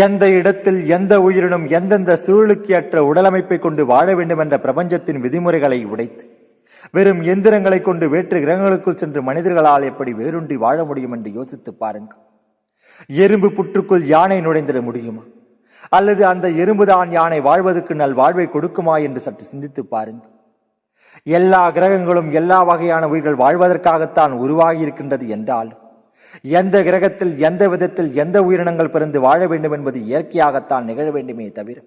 எந்த இடத்தில் எந்த உயிரினும் எந்தெந்த சூழலுக்கு ஏற்ற உடலமைப்பை கொண்டு வாழ வேண்டும் என்ற பிரபஞ்சத்தின் விதிமுறைகளை உடைத்து வெறும் எந்திரங்களை கொண்டு வேற்று கிரகங்களுக்குள் சென்று மனிதர்களால் எப்படி வேறுண்டி வாழ முடியும் என்று யோசித்து பாருங்கள். எறும்பு புற்றுக்குள் யானை நுழைந்திட முடியுமா? அல்லது அந்த எறும்புதான் யானை வாழ்வதற்கு நல் வாழ்வை கொடுக்குமா என்று சற்று சிந்தித்து பாருங்கள். எல்லா கிரகங்களும் எல்லா வகையான உயிர்கள் வாழ்வதற்காகத்தான் உருவாகி இருக்கின்றது என்றாலும் எந்த கிரகத்தில் எந்த விதத்தில் எந்த உயிரினங்கள் பிறந்து வாழ வேண்டும் என்பது இயற்கையாகத்தான் நிகழ வேண்டுமே தவிர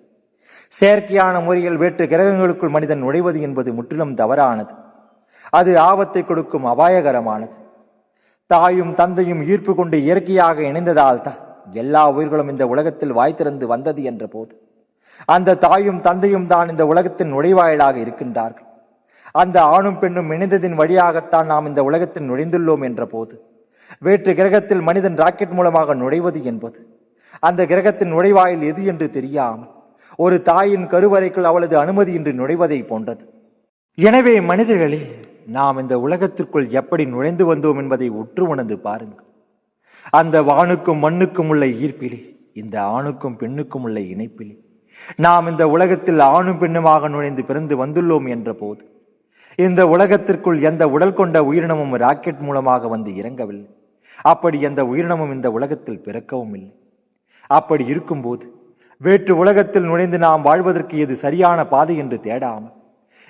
செயற்கையான முறையில் வேற்று கிரகங்களுக்குள் மனிதன் நுழைவது என்பது முற்றிலும் தவறானது. அது ஆபத்தை கொடுக்கும் அபாயகரமானது. தாயும் தந்தையும் ஈர்ப்பு கொண்டு இயற்கையாக இணைந்ததால் தான் எல்லா உயிர்களும் இந்த உலகத்தில் வாய் திறந்து வந்தது என்ற போது அந்த தாயும் தந்தையும் தான் இந்த உலகத்தின் நுழைவாயிலாக இருக்கின்றார்கள். அந்த ஆணும் பெண்ணும் இணைந்ததின் வழியாகத்தான் நாம் இந்த உலகத்தில் நுழைந்துள்ளோம் என்ற போது வேற்று கிரகத்தில் மனிதன் ராக்கெட் மூலமாக நுழைவது என்பது. அந்த கிரகத்தின் நுழைவாயில் எது என்று தெரியாமல் ஒரு தாயின் கருவறைக்குள் அவளது அனுமதியின்றி நுழைவதை போன்றது. எனவே மனிதர்களே நாம் இந்த உலகத்திற்குள் எப்படி நுழைந்து வந்தோம் என்பதை உற்று உணர்ந்து பாருங்கள். அந்த வானுக்கும் மண்ணுக்கும் உள்ள ஈர்ப்பிலே இந்த ஆணுக்கும் பெண்ணுக்கும் உள்ள இணைப்பிலே நாம் இந்த உலகத்தில் ஆணும் பெண்ணுமாக நுழைந்து பிறந்து வந்துள்ளோம் என்ற போது இந்த உலகத்திற்குள் எந்த உடல் கொண்ட உயிரினமும் ராக்கெட் மூலமாக வந்து இறங்கவில்லை. அப்படி எந்த உயிரினமும் இந்த உலகத்தில் பிறக்கவும் இல்லை. அப்படி இருக்கும்போது வேற்று உலகத்தில் நுழைந்து நாம் வாழ்வதற்கு எது சரியான பாதை என்று தேடாமல்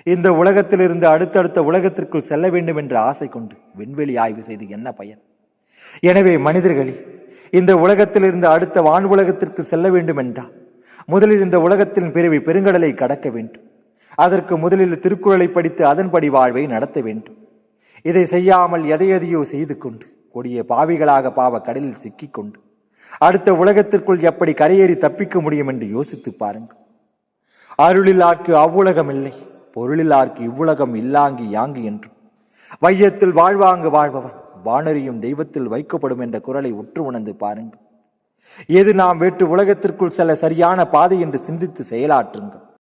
இந்த உலகத்திலிருந்து அடுத்தடுத்த உலகத்திற்குள் செல்ல வேண்டும் என்ற ஆசை கொண்டு விண்வெளி ஆய்வு செய்து என்ன பயன்? எனவே மனிதர்களே இந்த உலகத்திலிருந்து அடுத்த வான் உலகத்திற்கு செல்ல வேண்டும் என்றால் முதலில் இந்த உலகத்தின் பிறவி பெருங்கடலை கடக்க வேண்டும். அதற்கு முதலில் திருக்குறளை படித்து அதன்படி வாழ்வை நடத்த வேண்டும். இதை செய்யாமல் எதை எதையோ செய்து கொண்டு கொடிய பாவிகளாக பாவ கடலில் சிக்கிக்கொண்டு அடுத்த உலகத்திற்குள் எப்படி கரையேறி தப்பிக்க முடியும் என்று யோசித்து பாருங்கள். அருளிலார்க்கு அவ்வுலகம் இல்லை பொருளிலார்க்கு இவ்வுலகம் இல்லாங்கி யாங்கு என்று வையத்தில் வாழ்வாங்கு வாழ்பவன் வானறியும் தெய்வத்தில் வைக்கப்படும் என்ற குரலை உற்று உணர்ந்து பாருங்கள். எது நாம் வேற்று உலகத்திற்குள் செல்ல சரியான பாதை என்று சிந்தித்து செயலாற்றுங்கள்.